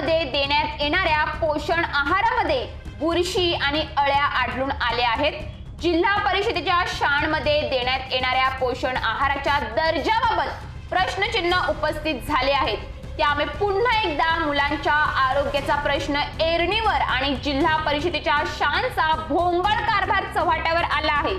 मध्ये देण्यात येणाऱ्या पोषण आहारामध्ये बुरशी आणि अळ्या आढळून आल्या आहेत. जिल्हा परिषदेच्या शाळांमध्ये देण्यात येणाऱ्या पोषण आहाराच्या दर्जाबाबत प्रश्नचिन्ह उपस्थित झाले आहेत. त्यामुळे पुन्हा एकदा मुलांच्या आरोग्याचा प्रश्न एरणीवर आणि जिल्हा परिषदेच्या शानचा भोंगळ कारभार चव्हाट्यावर आला आहे.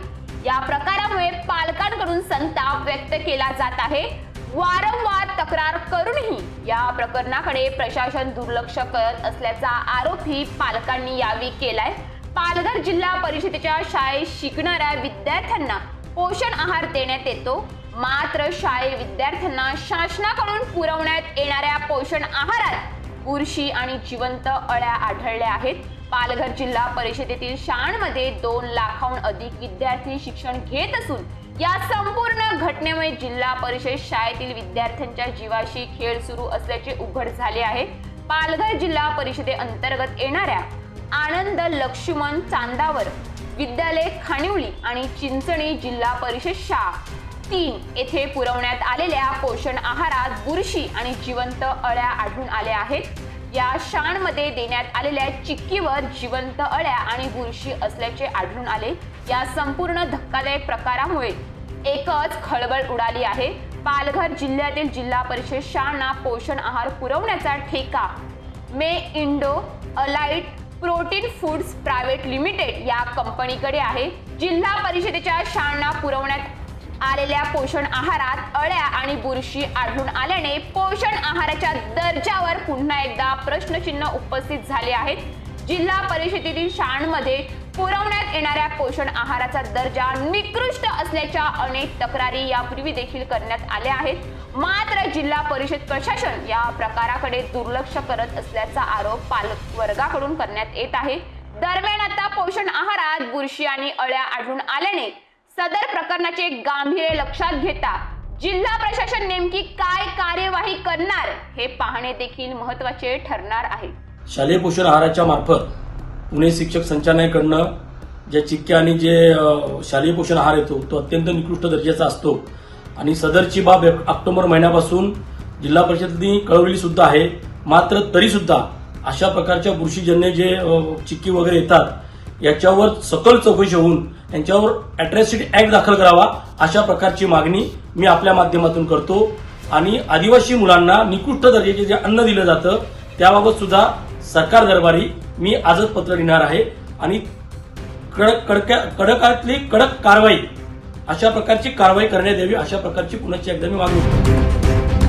या प्रकारामुळे पालकांकडून संताप व्यक्त केला जात आहे. वारंवार तक्रार करूनही या प्रकरणाकडे प्रशासन दुर्लक्ष करत असल्याचा आरोपही पालकांनी यावेळी केलाय. पालघर जिल्हा परिषदेच्या शाळेत शिकणाऱ्या विद्यार्थ्यांना पोषण आहार देण्यात येतो. मात्र शाळे विद्यार्थ्यांना शासनाकडून पुरवण्यात येणाऱ्या पोषण आहारात बुरशी आणि जिवंत अळ्या आढळल्या आहेत. पालघर जिल्हा परिषदेतील शाळांमध्ये दोन लाखाहून अधिक विद्यार्थी शिक्षण घेत असून या संपूर्ण घटनेमुळे जिल्हा परिषद शाळेतील विद्यार्थ्यांच्या जीवाशी खेळ सुरू असल्याचे उघड झाले आहे. पालघर जिल्हा परिषदे अंतर्गत येणाऱ्या आनंद लक्ष्मण चांदावर विद्यालय खानिवली आणि चिंचणी जिल्हा परिषद शाळा तीन येथे पुरवण्यात आलेल्या पोषण आहारात बुरशी आणि जिवंत अळ्या आढळून आल्या आहेत. या शाणमध्ये देण्यात आलेल्या चिक्कीवर जिवंत अळ्या आणि बुरशी असल्याचे आढळून आले. या संपूर्ण धक्कादायक प्रकारामुळे एकच खळबळ उडाली आहे. पालघर जिल्ह्यातील जिल्हा परिषद शाळांना पोषण आहार पुरवण्याचा ठेका. मे Indo Allied Protein Foods Private Limited या कंपनीकडे आहे. जिल्हा परिषदेच्या शाळांना पुरवण्यात आलेल्या पोषण आहारात अळ्या आणि बुरशी आढळून आल्याने पोषण आहाराच्या दर्जावर पुन्हा एकदा प्रश्नचिन्ह उपस्थित झाले आहेत. जिल्हा परिषदेतील शाळांमध्ये पुरवण्यात येणाऱ्या पोषण आहाराचा दर्जा निकृष्ट असल्याच्या अनेक तक्रारी यापूर्वी देखील करण्यात आल्या आहेत. मात्र जिल्हा परिषद प्रशासन या प्रकाराकडे दुर्लक्ष करत असल्याचा आरोप पालक वर्गाकडून करण्यात येत आहे. दरम्यान आता पोषण आहारात बुरशी आणि अळ्या आढळून आल्याने सदर प्रकरणाचे गांभीर्य लक्षात घेता जिल्हा प्रशासन नेमकी काय कार्यवाही करणार हे पाहणे देखील महत्त्वाचे ठरणार आहे. शालेय पोषण आहाराच्या मार्फत पुणे शिक्षक संचालनाकडनं ज्या चिक्क्या आणि जे शालेय पोषण आहार येतो तो अत्यंत निकृष्ट दर्जाचा असतो. आणि सदरची बाब ऑक्टोबर महिन्यापासून जिल्हा परिषदेने कळवली सुद्धा आहे. मात्र तरी सुद्धा अशा प्रकारच्या बुरशीजन्य जे चिक्की वगैरे येतात याच्यावर सकल चौकशी होऊन यांच्यावर अट्रॅसिटी ऍक्ट दाखल करावा अशा प्रकारची मागणी मी आपल्या माध्यमातून करतो. आणि आदिवासी मुलांना निकृष्ट दर्जाचे जे अन्न दिलं जातं त्याबाबत सुद्धा सरकार दरबारी मी आजच पत्र लिहिणार आहे. आणि कडक कडक्या कडकातली कडक कारवाई अशा प्रकारची कारवाई करण्यात यावी अशा प्रकारची पुन्हा एकदा मी मागणी करतो.